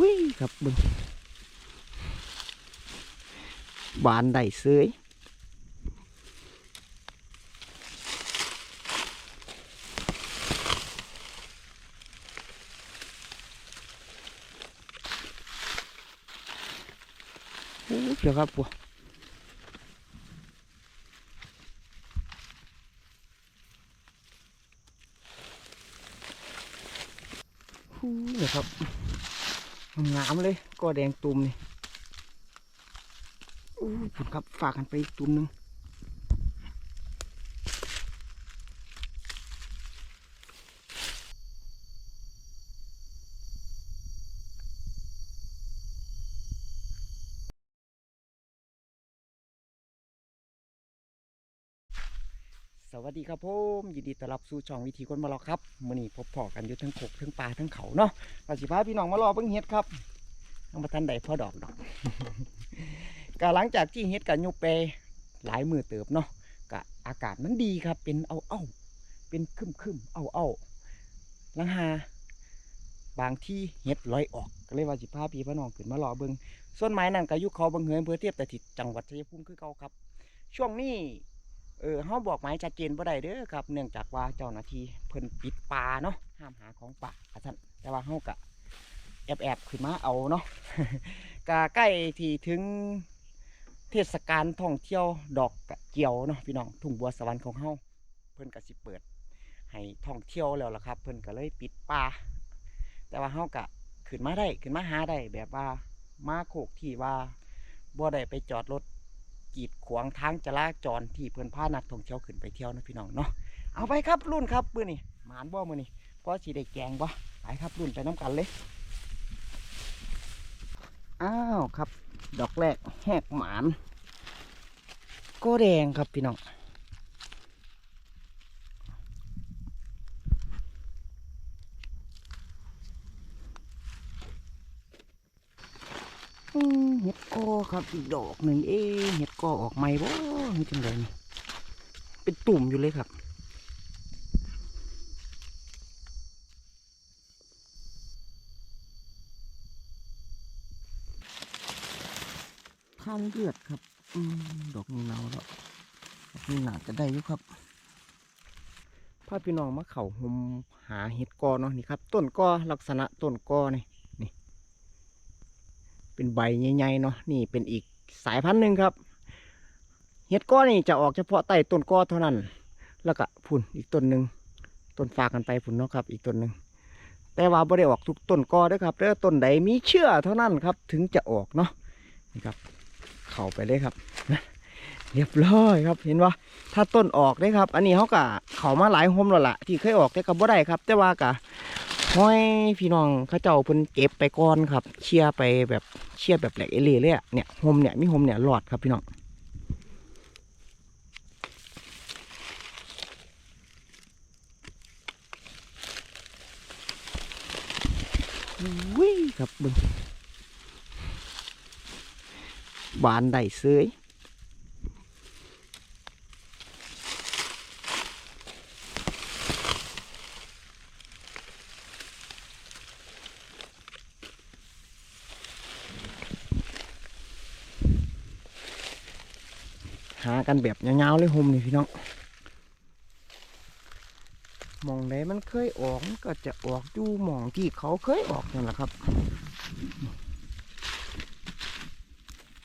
วิ่งครับบึงบานได้เสยโอ้เดี๋ยวครับปัวฮู้เดี๋ยวครับ งามเลยก็แดงตุ่มนี่อู้ผุดครับฝากกันไปอีกตุ่มหนึ่ง วัสดีครับผมยินดีต้อนรับสู่ช่องวิธีคนมาลอครับมื่อนี้พบพอกันอยู่ทั้งขกทั้งปลาทั้งเขาเนาะก็สิพาพี่น้องมารอเบิ่งเฮ็ดครับยังมาทันใดพ่อดอกดอกก็หลังจากที่เฮ็ดกันยุบไปหลายมือเติบเนาะก็อากาศมันดีครับ เป็นเอาเอาเป็นคึมคึมเอาเอาลังหาบางที่เฮ็ดลอยออกก็เลยว่าสิพาพี่พี่น้องขึ้นมารอเบิงส่วนไม้นั่นก็ยุเขาเบิงเหินอำเพื่อเทียบแต่ทิศจังหวัดชัยภูมิคือเก่าครับ ช่วงนี้ เออเฮาบอกหมายชัดเจนบ่ได้เด้อครับ เนื่องจากว่าเจ้าหน้าที่เพิ่นปิดป่าเนาะห้ามหาของป่าอาจารย์แต่ว่าเฮาก็แอบแอบขึ้นมาเอาเนาะกาใกล้ที่ถึงเทศกาลท่องเที่ยวดอกกะเจียวเนาะพี่น้องทุ่งบัวสวรรค์ของเฮาเพิ่นก็สิเปิด ให้ท่องเที่ยวแล้วล่ะครับ เพิ่นก็เลยปิดป่าแต่ว่าเฮาก็ขึ้นมาได้ขึ้นมาหาได้แบบว่ามาโคกที่ว่าบ่ได้ไปจอดรถ กีดขวางทางจราจรที่เพิ่นพานักท่องเที่ยวขึ้นไปเที่ยวนะพี่น้องเนาะเอาไปครับรุ่นครับมือนี่หมานบ่มือนี้พอสีได้แกงบ่ไปครับรุ่นไปน้กันเลยอ้าวครับ ดอกแรกแหกหมานก็แดงครับพี่น้องอืมเห็ดกอ ครับอีกดอกหนึ่งเอ๊ะเห็ดกอออกใหม่บ่นี่จังเลยนี่เป็นตุ่มอยู่เลยครับท่านเลือดครับอืมดอกนี้เนาแล้วดอกนี้หนาจะได้อยู่ครับพาพี่น้องมาเข่าหมหาเห็ดกอเนาะนี่ครับ ต้นกอลักษณะต้นกอนี่นี่ เป็นใบใหญ่ๆเนาะนี่เป็นอีกสายพันธุ์หนึ่งครับ เห็ดก้อนี่จะออกเฉพาะใต้ต้นก้อเท่านั้น แล้วก็พุ่นอีกต้นหนึ่งต้นฝากกันไปพุ่นเนาะครับ อีกต้นหนึ่งแต่ว่าไม่ได้ออกทุกต้นก้อเด้วยครับแล้วต้นใดมีเชื่อเท่านั้นครับ ถึงจะออกเนาะนี่ครับ เข้าไปเลยครับนะเรียบร้อยครับเห็นว่าถ้าต้นออกได้ครับ อันนี้เขากะเขามาหลายโฮมแล้วล่ะที่เคยออกแต่ก็บ่ได้ครับ แต่ว่ากะ ห้อยพี่น้องเขาเจ้าเพิ่นเก็บไปก่อนครับเชียร์ไปแบบเชียร์แบบแหลกเอเล่เลยอะเนี่ยโฮมเนี่ยมีโฮมเนี่ยหลอดครับพี่น้องวิ่งครับบึงบานได้เสย หากันแบบยาวๆเลยโฮมนี่พี่น้องมองไหนมันเคยออกก็จะออกอยู่หมองที่เขาเคยออกนั่นแหละครับ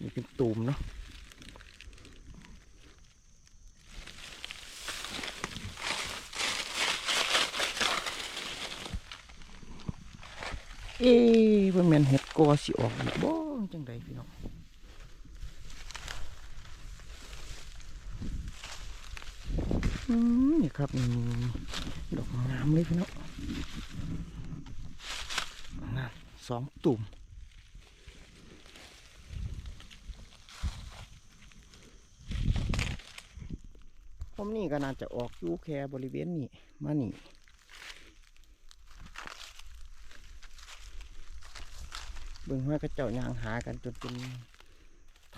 นี่เป็นตูมเนาะเอ๊ะเพิ่นแม่นเห็ดกอสิออกอีกบ่จังไดพี่น้องอืม นี่ครับดอกงามเลยพี่น้องงามสองตุ่มผมนี่ก็น่าจะออกอยู่แค่บริเวณนี้มานี่เบิ่งห้อยกระเจ้ายางหากันจนเป็น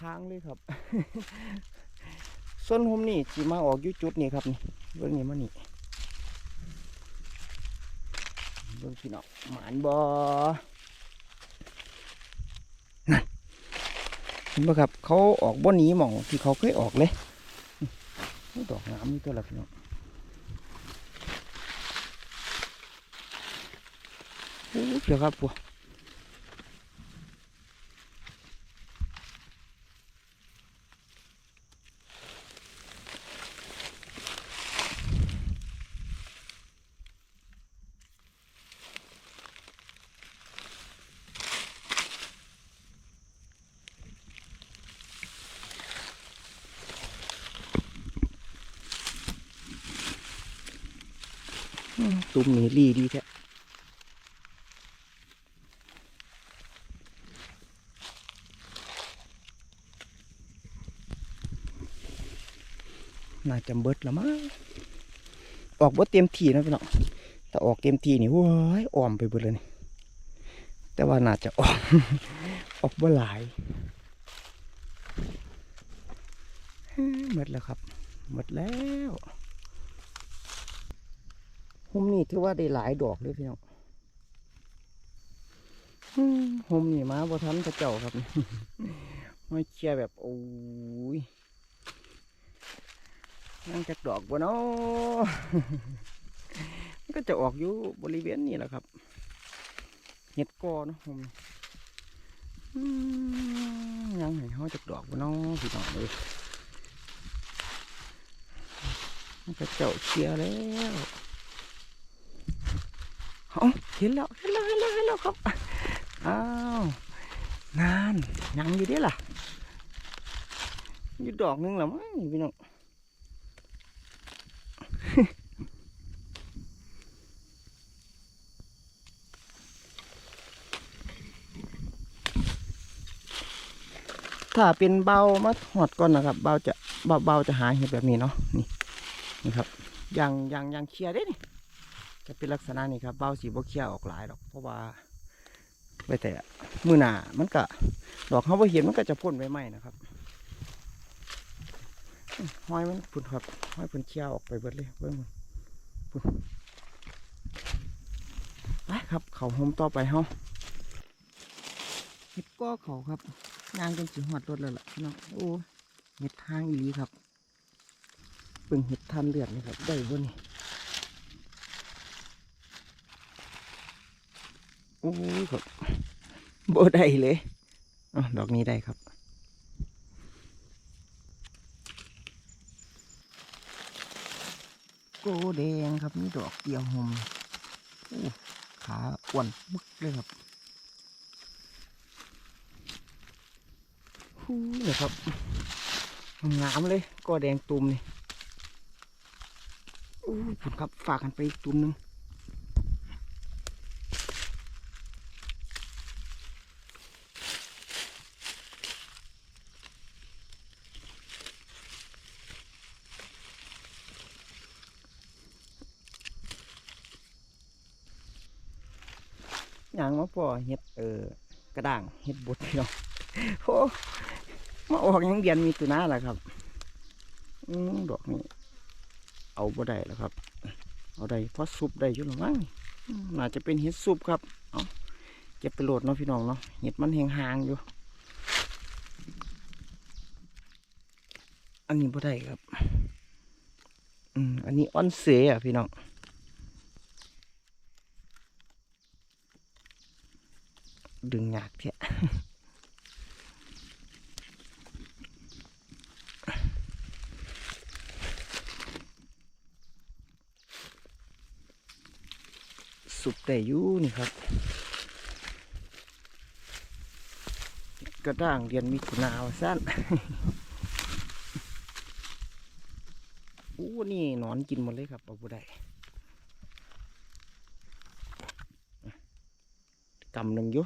ทางเลยครับ ส่วนหุมนี่จีมาออกยุจุดนี่ครับนี่เบื้องนี้มันนี่เบื้องพี่น้องหมานบอนั่นเห็นไหมครับ เขาออกบ่นนี้หม่องที่เขาเคยออกเลยดอกน้ำนี่ตัวละพี่น้องโอ้เดี๋ยวครับพวก ตุ้มนี่รีดีแท้น่าจะเบิดละมั้งออกเบิดเต็มที่นะพี่น้องแต่ออกเต็มที่นี่โว้ยอ่อมไปเบิดเลยนี่แต่ว่าน่าจะออก ออกบ่หลายหมดแล้วครับหมดแล้ว หุมนี่ถือว่าได้หลายดอกเลยพี่น้องอืมหุมนี่มาบ่ทันพระเจ้าครับไม่เคลียร์แบบโอ้ยนั่งจากดอกบ่เนาะมันก็จะออกอยู่บริเวณนี้แหละครับ เห็ดกอเนาะหุมนี่อืมยังให้เขาจากดอกบ่เนาะพี่น้องเลยมันก็เจ้าเชียร์แล้ว เอาเห็นแล้วเห็นแล้วเห็นแล้วเห็นแล้วครับอ้าวนานยังอยู่เดิล่ะอยู่ดอกนึงแล้วมั้งพี่น้องถ้าเป็นเบามาหอดก่อนนะครับ เบาจะเบาเบาจะหาเห็ดแบบนี้เนาะนี่นี่ครับยังยังยังเคลียร์ได้นี่ จะเป็นลักษณะนี้ครับเบ้าสีบ่เคลียร์ออกหลายดอก เพราะว่าไปแต่มือหนามันก็ดอกเขาบ่เห็นมันก็จะพ่นใบไม้นะครับห้อยมันพุ่นครับห้อยพุ่นเคลียร์ออกไปเบิดเลยเบิ่งมันพุ่นไปครับ เขาโฮมต่อไปเฮาเห็ดก้อเขาครับยางจนสิหอดรถเลยล่ะพี่น้องโอ้เห็ดทางอีหลีครับเบิ่งเห็ดทันเลือดนี่ครับได้บ่นี่ โอ้ครับบ่ได้เลยอดอกนี้ได้ครับ โกแดงครับนี่ดอกเดียวหมโอ้ขาอ้วนมึกเลยครับฮู้เนี่ยครับงามเลยก็แดงตุ่มนี่อู้ผุดครับฝากกันไปอีกตุ่มหนึง อย่างมาพ่อเห็ดเออกระด่างเห็ดบดพี่น้องโอ้มาออกยังเดือนมีตุนาแหละครับอืมดอกนี้เอาบ่ได้แล้วครับ เอาได้เพราะซุปได้อยู่หรือมั้งอืมน่าจะเป็นเห็ดซุปครับเอาเก็บไปโหลดเนาะพี่น้องเนาะเห็ดมันแหงๆอยู่ อันนี้บ่ได้ครับ อืมอันนี้อ้อนเสอะพี่น้อง ดึงยากเทียสุปได้อยู่นี่ครับ กระด้างเรียนมิถุนาวสั้นอู้นี่หนอนกินหมดเลยครับเอาบุได้กำหนึ่งอยู่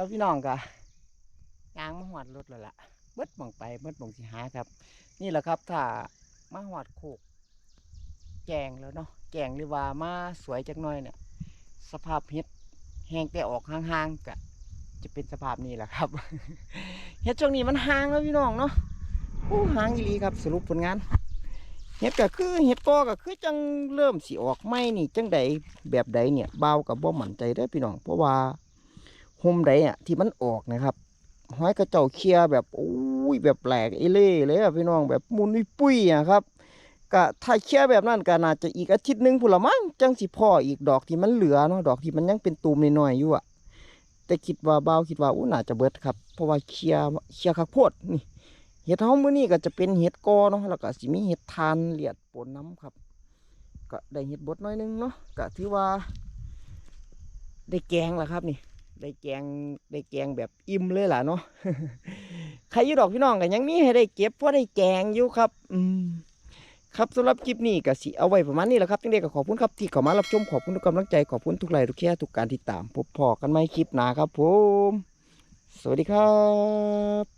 ครับพี่น้องกะยางมาหอดรถแล้วล่ะเบิดมองไปเบิดมองสิหาครับ นี่แหละครับถ้ามาหอดโคกแกงแล้วเนาะแกงหรือว่ามาสวยจักหน่อยเนี่ย สภาพเห็ดแห้งแต่ออกห่างๆกะจะเป็นสภาพนี้แหละครับเห็ดช่วงนี้มันห่างแล้วพี่น้องเนาะโอ้ห่างอีหลีครับสรุปผลงานเห็ดก็คือเห็ดกอก็คือจังเริ่มสิออกไม่นี่จังใดแบบใดเนี่ยเบากับบ่หมั่นใจเด้พี่น้อง เพราะว่า โฮมใดอะที่มันออกนะครับห้อยกระเจ้าเคียแบบโอ้ยแบบแปลกเอเล่เลยอะพี่น้องแบบมุนปุ้ยๆอะครับก็ถ้าเคียแบบนั้นก็น่าจะอีกอาทิตย์หนึงพุ่นละมั้งจังสิพ่ออีกดอกที่มันเหลือเนาะดอกที่มันยังเป็นตูมน้อยๆอยู่อะแต่คิดว่าเบาคิดว่าอู้น่าจะเบิดครับ เพราะว่าเคียเคียคักโพดนี่เห็ดเฮามื้อนี้ก็จะเป็นเห็ดกอเนาะแล้วก็สิมีเห็ดทานเหลียดปนน้ำครับ ก็ได้เห็ดบดน้อยนึงเนาะก็ถือว่า ได้แกงแล้วครับนี่ ได้แกงได้แกงแบบอิ่มเลยล่ะเนาะใครอยู่ดอกพี่น้องกันยังมีให้ได้เก็บเพราะได้แกงอยู่ครับ อืมครับสำหรับคลิปนี้ก็สิเอาไว้ประมาณนี้แหละครับทังเด็กก็ขอบคุณครับที่เข้ามารับชมขอบคุณทุกกำลังใจขอบคุณทุกไลค์ทุกแชร์ทุกการติดตามพบพอกันไหมคลิปหน้าครับผม สวัสดีครับ